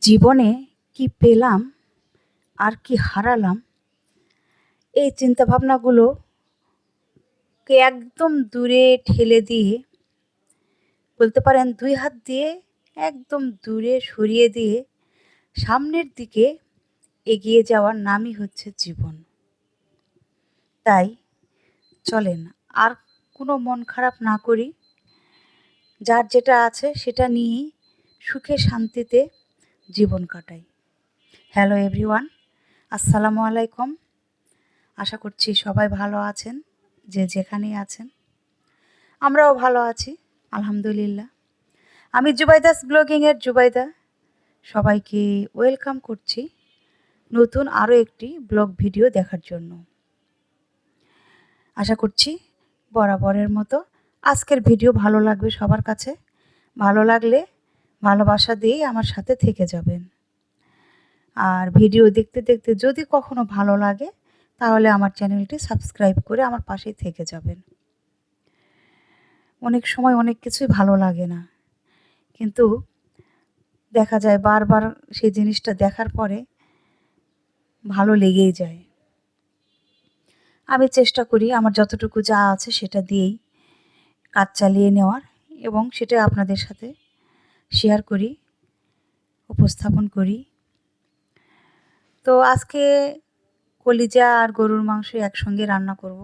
জীবনে কি পেলাম আর কি হারালাম, এই চিন্তাভাবনাগুলোকে একদম দূরে ঠেলে দিয়ে, বলতে পারেন দুই হাত দিয়ে একদম দূরে সরিয়ে দিয়ে সামনের দিকে এগিয়ে যাওয়ার নামই হচ্ছে জীবন। তাই চলেন আর কোনো মন খারাপ না করি, যার যেটা আছে সেটা নিয়েই সুখে শান্তিতে জীবন কাটাই। হ্যালো এভরিওয়ান আসসালামু আলাইকুম। আশা করছি সবাই ভালো আছেন, যে যেখানেই আছেন। আমরাও ভালো আছি, আলহামদুলিল্লাহ। আমি জুবাইদাস ব্লগিংয়ের জুবাইদা। সবাইকে ওয়েলকাম করছি নতুন আরও একটি ব্লগ ভিডিও দেখার জন্য। আশা করছি বরাবরের মতো আজকের ভিডিও ভালো লাগবে সবার কাছে। ভালো লাগলে ভালোবাসা দিয়েই আমার সাথে থেকে যাবেন। আর ভিডিও দেখতে দেখতে যদি কখনো ভালো লাগে, তাহলে আমার চ্যানেলটি সাবস্ক্রাইব করে আমার পাশেই থেকে যাবেন। অনেক সময় অনেক কিছুই ভালো লাগে না। কিন্তু দেখা যায় বারবার সেই জিনিসটা দেখার পরে ভালো লেগেই যায়। আমি চেষ্টা করি আমার যতটুকু যা আছে সেটা দিয়েই কাজ চালিয়ে নেওয়ার এবং সেটা আপনাদের সাথে শেয়ার করি, উপস্থাপন করি। তো আজকে কলিজা আর গরুর মাংস একসঙ্গে রান্না করব।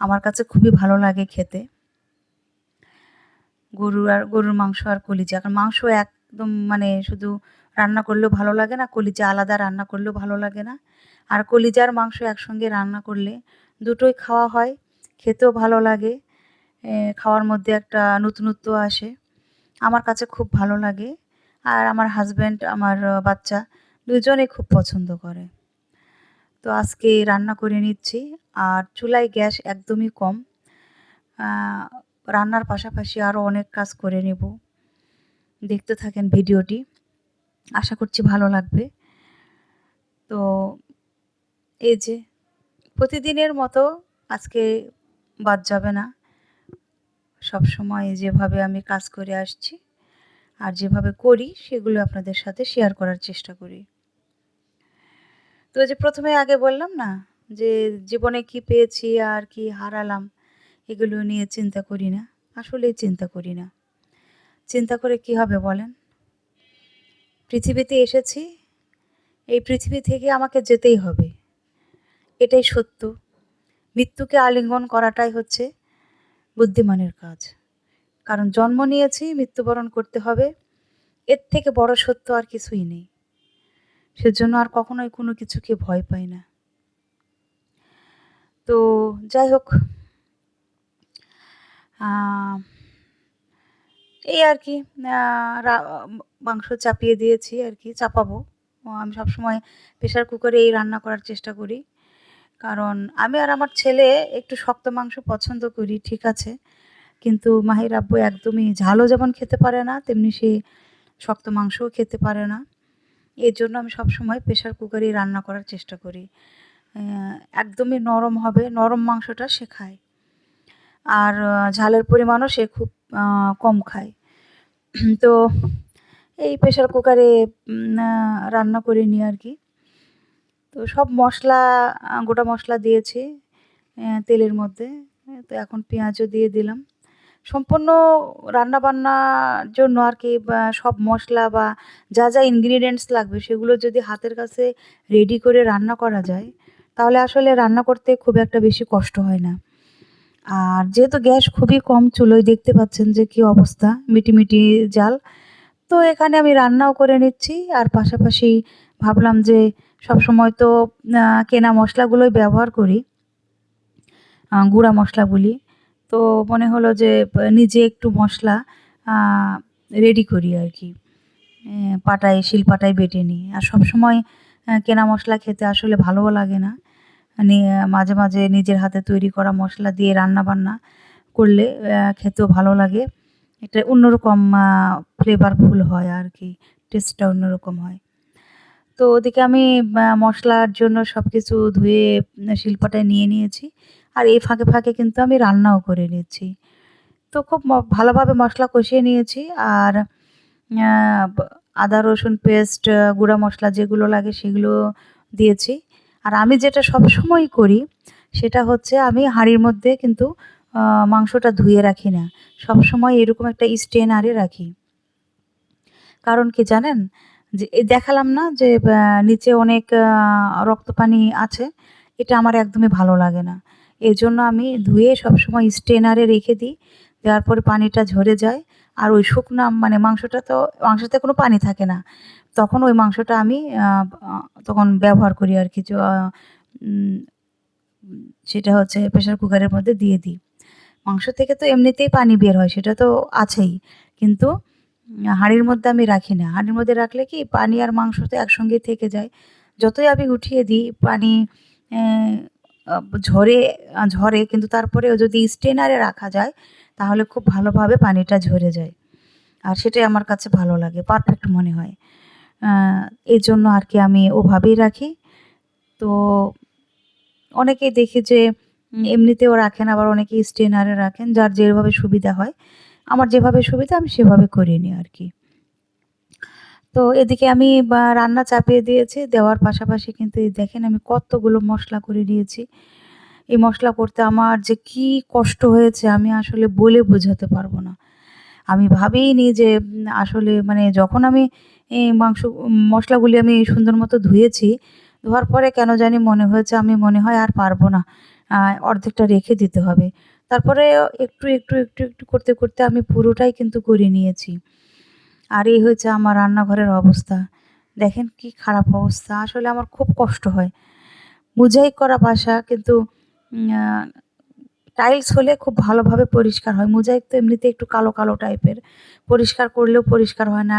আমার কাছে খুবই ভালো লাগে খেতে। গরুর আর, গরুর মাংস আর কলিজা। কারণ মাংস একদম মানে শুধু রান্না করলেও ভালো লাগে না, কলিজা আলাদা, রান্না করলেও ভালো লাগে না। আর কলিজার মাংস একসঙ্গে রান্না করলে দুটোই খাওয়া হয়, খেতেও ভালো লাগে। খাওয়ার মধ্যে একটা নতুনত্ব আসে। আমার কাছে খুব ভালো লাগে। আর আমার হাজব্যান্ড আমার বাচ্চা দুজনে খুব পছন্দ করে। তো আজকে রান্না করে নিচ্ছি। আর চুলায় গ্যাস একদমই কম। রান্নার পাশাপাশি আরও অনেক কাজ করে নেব। দেখতে থাকেন ভিডিওটি। আশা করছি ভালো লাগবে। তো এই যে, প্রতিদিনের মতো আজকে বাদ যাবে না। সব সময় যেভাবে আমি কাজ করে আসছি আর যেভাবে করি, সেগুলো আপনাদের সাথে শেয়ার করার চেষ্টা করি। তো যে প্রথমে আগে বললাম না, যে জীবনে কি পেয়েছি আর কি হারালাম, এগুলো নিয়ে চিন্তা করি না। আসলেই চিন্তা করি না। চিন্তা করে কি হবে বলেন? পৃথিবীতে এসেছি, এই পৃথিবী থেকে আমাকে যেতেই হবে। এটাই সত্য। মৃত্যুকে আলিঙ্গন করাটাই হচ্ছে বুদ্ধিমানের কাজ। কারণ জন্ম নিয়েছি, মৃত্যুবরণ করতে হবে, এর থেকে বড় সত্য আর কিছুই নেই। সেজন্য আর কখনোই কোনো কিছুকে ভয় পাই না। তো যাই হোক এই আর কি মাংস চাপিয়ে দিয়েছি আর কি, চাপাবো। আমি সবসময় প্রেশার কুকারে এই রান্না করার চেষ্টা করি। কারণ আমি আর আমার ছেলে একটু শক্ত মাংস পছন্দ করি, ঠিক আছে। কিন্তু মাহির আব্বু একদমই ঝালও যেমন খেতে পারে না, তেমনি সে শক্ত মাংসও খেতে পারে না। এর জন্য আমি সবসময় প্রেশার কুকারেই রান্না করার চেষ্টা করি। একদমই নরম হবে, নরম মাংসটা সে খায়। আর ঝালের পরিমাণও সে খুব কম খায়। তো এই প্রেশার কুকারে রান্না করে নিই আর কি। তো সব মশলা গোটা মশলা দিয়েছি তেলের মধ্যে। তো এখন পেঁয়াজও দিয়ে দিলাম। সম্পূর্ণ রান্নাবান্নার জন্য আর কি সব মশলা বা যা যা ইনগ্রিডিয়েন্টস লাগবে, সেগুলো যদি হাতের কাছে রেডি করে রান্না করা যায়, তাহলে আসলে রান্না করতে খুব একটা বেশি কষ্ট হয় না। আর যেহেতু গ্যাস খুবই কম চুলোয় দেখতে পাচ্ছেন যে কি অবস্থা, মিটিমিটি জাল, তো এখানে আমি রান্নাও করে নিচ্ছি। আর পাশাপাশি ভাবলাম যে সব সময় তো কেনা মশলাগুলোই ব্যবহার করি গুঁড়া মশলাগুলি। তো মনে হলো যে নিজে একটু মশলা রেডি করি আর কি। পাটায়, শিল পাটায় বেটে নিই। আর সব সময় কেনা মশলা খেতে আসলে ভালোও লাগে না। মাঝে মাঝে নিজের হাতে তৈরি করা মশলা দিয়ে রান্না বান্না করলে খেতেও ভালো লাগে। এটা অন্যরকম ফ্লেভারফুল হয় আর কি। টেস্টটা অন্যরকম হয়। তো ওদিকে আমি মশলার জন্য সব কিছু ধুয়ে শিলপাটায় নিয়ে নিয়েছি। আর এই ফাঁকে ফাঁকে কিন্তু আমি রান্নাও করে নিয়েছি তো খুব ভালোভাবে মশলা কষিয়ে নিয়েছি। আর আদা, রসুন পেস্ট গুঁড়া মশলা যেগুলো লাগে সেগুলো দিয়েছি। আর আমি যেটা সবসময়ই করি, সেটা হচ্ছে আমি হাঁড়ির মধ্যে কিন্তু মাংসটা ধুয়ে রাখি না। সবসময় এরকম একটা স্টেনারে রাখি। কারণ কি জানেন? যে দেখালাম না যে নিচে অনেক রক্ত পানি আছে। এটা আমার একদমই ভালো লাগে না। এই জন্য আমি ধুয়ে সবসময় স্টেনারে রেখে দিই। দেওয়ার পরে পানিটা ঝরে যায়। আর ওই শুকনা মানে মাংসটা তো, মাংসতে কোনো পানি থাকে না। তখন ওই মাংসটা আমি তখন ব্যবহার করি আর কিছু সেটা হচ্ছে প্রেশার কুকারের মধ্যে দিয়ে দিই। মাংস থেকে তো এমনিতেই পানি বের হয়, সেটা তো আছেই। কিন্তু হাঁড়ির মধ্যে আমি রাখি না। হাঁড়ির মধ্যে রাখলে কি পানি আর মাংস তো একসঙ্গে থেকে যায়। যতই আমি উঠিয়ে দিই, পানি ঝরে ঝরে, কিন্তু তারপরেও যদি স্টেনারে রাখা যায়, তাহলে খুব ভালোভাবে পানিটা ঝরে যায়। আর সেটাই আমার কাছে ভালো লাগে পারফেক্ট মনে হয়। এই জন্য আর কি আমি ওভাবেই রাখি। তো অনেকেই দেখি যে এমনিতেও রাখেন, আবার অনেকেই স্টেনারে রাখেন, যার যেভাবে সুবিধা হয়। আমার যেভাবে সুবিধা আমি সেভাবে করে নিই আর কি। তো এদিকে আমি রান্না চাপিয়ে দিয়েছি, দেওয়ার পাশাপাশি কিন্তু দেখেন আমি কতগুলো মশলা করে নিয়েছি। এই মশলা করতে আমার যে কি কষ্ট হয়েছে আমি আসলে বলে বোঝাতে পারব না। আমি ভাবিনি যে আসলে মানে যখন আমি এই মাংস, মশলাগুলি আমি সুন্দর মতো ধুয়েছি, ধোয়ার পরে কেন জানি মনে হয়েছে আমি মনে হয় আর পারব না। অর্ধেকটা রেখে দিতে হবে। তারপরে একটু একটু একটু একটু করতে করতে আমি পুরোটাই কিন্তু করে নিয়েছি। আর এই হয়েছে আমার রান্নাঘরের অবস্থা। দেখেন কি খারাপ অবস্থা। আসলে আমার খুব কষ্ট হয়। মোজাইক করা বাসা, কিন্তু টাইলস হলে খুব ভালোভাবে পরিষ্কার হয়। মোজাইক তো এমনিতে একটু কালো কালো টাইপের। পরিষ্কার করলেও পরিষ্কার হয় না।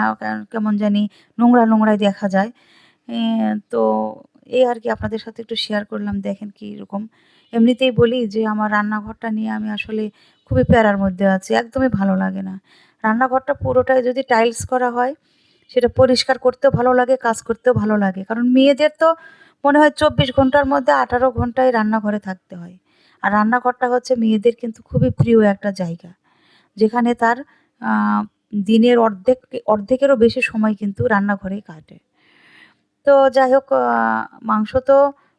কেমন জানি নোংরা, নোংরাই দেখা যায়। তো এই আর কি আপনাদের সাথে একটু শেয়ার করলাম, দেখেন কি রকম এমনিতেই বলি যে আমার রান্নাঘরটা নিয়ে আমি আসলে খুবই প্যারার মধ্যে আছি, একদমই ভালো লাগে না। রান্নাঘরটা পুরোটাই যদি টাইলস করা হয়, সেটা পরিষ্কার করতেও ভালো লাগে, কাজ করতেও ভালো লাগে। কারণ মেয়েদের তো মনে হয় চব্বিশ ঘণ্টার মধ্যে আঠারো ঘন্টায় রান্নাঘরে থাকতে হয়। আর রান্নাঘরটা হচ্ছে মেয়েদের কিন্তু খুবই প্রিয় একটা জায়গা। যেখানে তার দিনের অর্ধেক, অর্ধেকেরও বেশি সময় কিন্তু রান্নাঘরেই কাটে। তো যাই হোক মাংস তো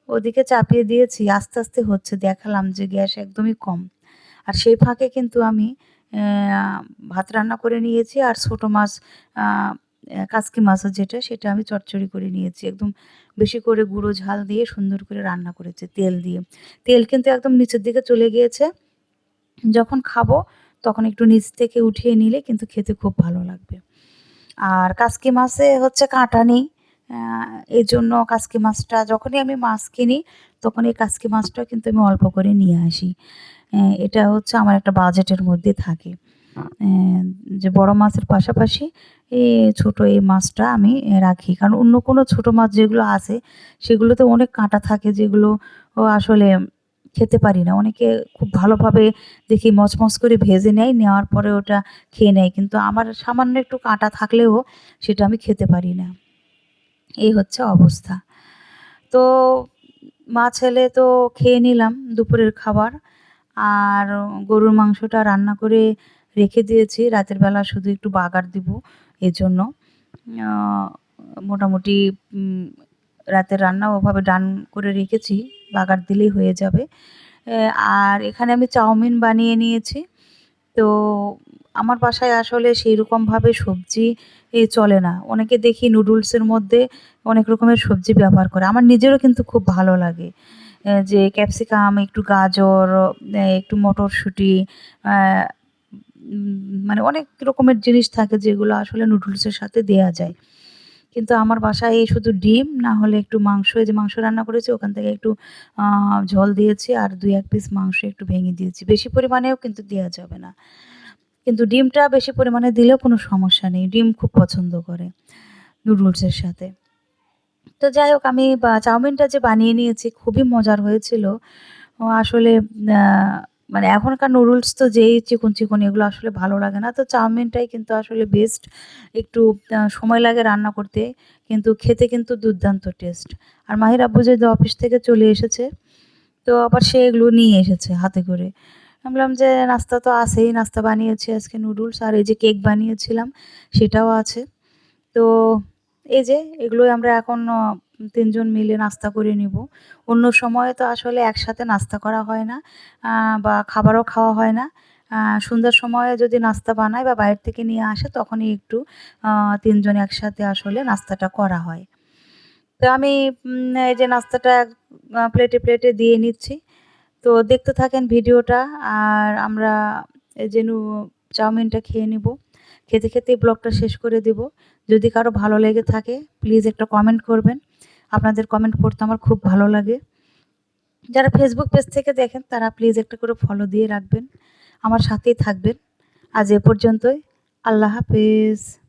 ওদিকে চাপিয়ে দিয়েছি, আস্তে আস্তে হচ্ছে, দেখালাম যে গ্যাস একদমই কম। আর সেই ফাঁকে কিন্তু আমি ভাত রান্না করে নিয়েছি আর ছোটো মাছ কাসকি মাছ যেটা, সেটা আমি চচ্চড়ি করে নিয়েছি। একদম বেশি করে গুঁড়ো ঝাল দিয়ে সুন্দর করে রান্না করেছে, তেল দিয়ে। তেল কিন্তু একদম নিচের দিকে চলে গিয়েছে। যখন খাব, তখন একটু নিচ থেকে উঠিয়ে নিলে কিন্তু খেতে খুব ভালো লাগবে। আর কাসকি মাছে হচ্ছে কাঁটা নেই এই জন্য কাসকি মাছটা যখনই আমি মাছ কিনি তখন এই কাসকি মাছটা কিন্তু আমি অল্প করে নিয়ে আসি। এটা হচ্ছে আমার একটা বাজেটের মধ্যে থাকে। যে বড় মাছের পাশাপাশি এই ছোটো এই মাছটা আমি রাখি। কারণ অন্য কোনো ছোটো মাছ যেগুলো আছে, সেগুলোতে অনেক কাঁটা থাকে যেগুলো আসলে খেতে পারি না। অনেকে খুব ভালোভাবে দেখি মচমচ করে ভেজে নেয়, নেওয়ার পরে ওটা খেয়ে নেয়। কিন্তু আমার সামান্য একটু কাঁটা থাকলেও সেটা আমি খেতে পারি না। এই হচ্ছে অবস্থা। তো মা ছেলে তো খেয়ে নিলাম দুপুরের খাবার। আর গরুর মাংসটা রান্না করে রেখে দিয়েছি। রাতের বেলা শুধু একটু বাগার দিব এজন্য। মোটামুটি রাতের রান্না ওভাবে ডান করে রেখেছি। বাগার দিলেই হয়ে যাবে। আর এখানে আমি চাউমিন বানিয়ে নিয়েছি। তো আমার বাসায় আসলে সেই রকমভাবে সবজি চলে না। অনেকে দেখি নুডলসের মধ্যে অনেক রকমের সবজি ব্যবহার করে। আমার নিজেরও কিন্তু খুব ভালো লাগে। যে ক্যাপসিকাম, একটু গাজর একটু মটরশুঁটি মানে অনেক রকমের জিনিস থাকে যেগুলো আসলে নুডলসের সাথে দেয়া যায়। কিন্তু আমার বাসায় এই শুধু ডিম, না হলে একটু মাংস যে মাংস রান্না করেছি, ওখান থেকে একটু ঝোল দিয়েছি আর দুই এক পিস মাংস একটু ভেঙে দিয়েছি। বেশি পরিমাণেও কিন্তু দেওয়া যাবে না। কিন্তু ডিমটা বেশি পরিমাণে দিলেও কোনো সমস্যা নেই। ডিম খুব পছন্দ করে নুডলসের সাথে। তো যাই হোক, আমি চাউমিনটা যে বানিয়ে নিয়েছি, খুবই মজার হয়েছিল। আসলে মানে এখনকার নুডলস তো যেই চিকন চিকন এগুলো আসলে ভালো লাগে না। তো চাউমিনটাই কিন্তু আসলে বেস্ট একটু সময় লাগে রান্না করতে, কিন্তু খেতে কিন্তু দুর্দান্ত টেস্ট আর মাহির আব্বু যদি অফিস থেকে চলে এসেছে, তো আবার সে এগুলো নিয়ে এসেছে হাতে করে। বললাম যে, নাস্তা তো আছেই, নাস্তা বানিয়েছি আজকে নুডলস আর এই যে কেক বানিয়েছিলাম, সেটাও আছে। তো এই যে, এগুলোই আমরা এখন অ ৩ জন মিলে নাস্তা করে নিব। অন্য সময়ে তো আসলে একসাথে নাস্তা করা হয় না বা খাবারও খাওয়া হয় না। সন্ধ্যার সময়ে যদি নাস্তা বানায় বা বাইরে থেকে নিয়ে আসে তখনই একটু তিনজন একসাথে আসলে নাস্তাটা করা হয়। তো আমি এই যে নাস্তাটা প্লেটে, প্লেটে দিয়ে নিচ্ছি। তো দেখতে থাকেন ভিডিওটা আর আমরা যে চাউমিনটা খেয়ে নিব। খেতে, খেতেই ব্লগটা শেষ করে দিব। যদি কারও ভালো লেগে থাকে প্লিজ একটা কমেন্ট করবেন। আপনাদের কমেন্ট পড়তে আমার খুব ভালো লাগে। যারা ফেসবুক পেজ থেকে দেখেন, তারা প্লিজ একটা করে ফলো দিয়ে রাখবেন। আমার সাথেই থাকবেন। আজ এ পর্যন্তই। আল্লাহ হাফেজ।